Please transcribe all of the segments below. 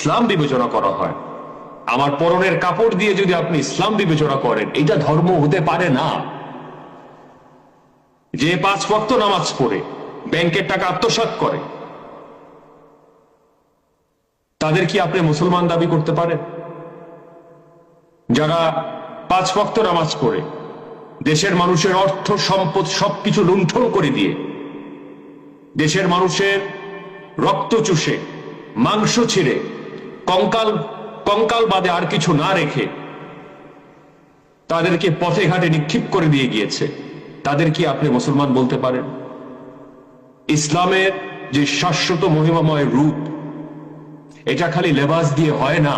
ইসলাম বিবেচনা করা হয়। আমার পরনের কাপড় দিয়ে যদি আপনি ইসলাম বিবেচনা করেন, এটা ধর্ম হতে পারে না। যে পাঁচ ভক্ত নামাজ পড়ে, ব্যাংকের টাকা আত্মসাৎ করে, তাদের কি আপনি মুসলমান দাবি করতে পারেন? যারা পাঁচ ভক্ত নামাজ পড়ে, দেশের মানুষের অর্থ, সম্পদ সবকিছু লুণ্ঠন করে দিয়ে, দেশের মানুষের রক্ত চুষে, মাংস ছিঁড়ে কঙ্কাল কঙ্কাল বাদে আর কিছু না রেখে তাদেরকে পথে ঘাটে নিক্ষিপ করে দিয়ে গিয়েছে। তাদের কি আপনি মুসলমান বলতে পারেন? ইসলামের যে শাশ্বত মহিমাময় রূপ, এটা খালি লেবাস দিয়ে হয় না।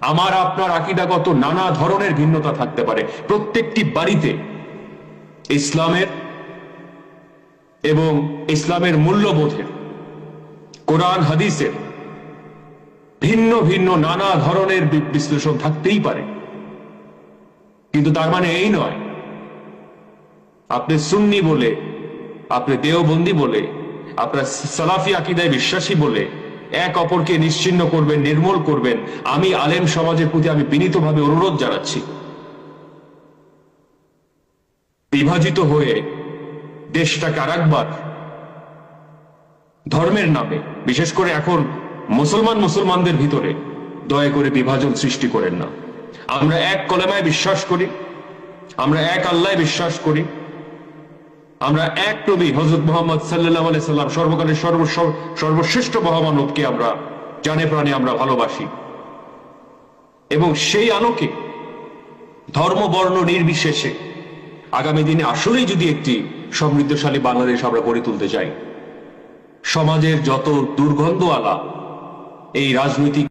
আমার, আপনার আকিদাগত নানা ধরনের ভিন্নতা থাকতে পারে। প্রত্যেকটি বাড়িতে ইসলামের এবং ইসলামের মূল্যবোধের, কোরআন, হাদিসের ভিন্ন ভিন্ন নানা ধরনের বিশ্লেষণ থাকতেই পারে। কিন্তু তার মানে এই নয়। আপনি সুন্নি বলে, আপনি দেওবন্দি বলে, আপনার সালাফি আকিদায় বিশ্বাসী বলে, এক অপরকে নিশ্চিন্ন করবেন, নির্মূল করবেন, আমি আলেম সমাজের প্রতি আমি বিনীতভাবে অনুরোধ জানাচ্ছি। বিভাজিত হয়ে দেশটাকে আরেকবার ধর্মের নামে, বিশেষ করে এখন মুসলমান মুসলমানদের ভিতরে দয়া করে বিভাজন সৃষ্টি করেন না। আমরা এক কলেমায় বিশ্বাস করি, আমরা এক আল্লাহ বিশ্বাস করি, আমরা এক নবী হজরত মোহাম্মদ সাল্লাহ আলাই সাল্লাম, সর্বকালের সর্ব, সর্ব- সর্বশ্রেষ্ঠ মহামানবকে আমরা জানে প্রাণে আমরা ভালোবাসি। এবং সেই আলোকে ধর্ম, বর্ণ নির্বিশেষে আগামী দিনে আসলেই যদি একটি সমৃদ্ধশালী বাংলাদেশ আমরা গড়ে তুলতে চাই, সমাজের যত দুর্গন্ধ আলা এই রাজনৈতিক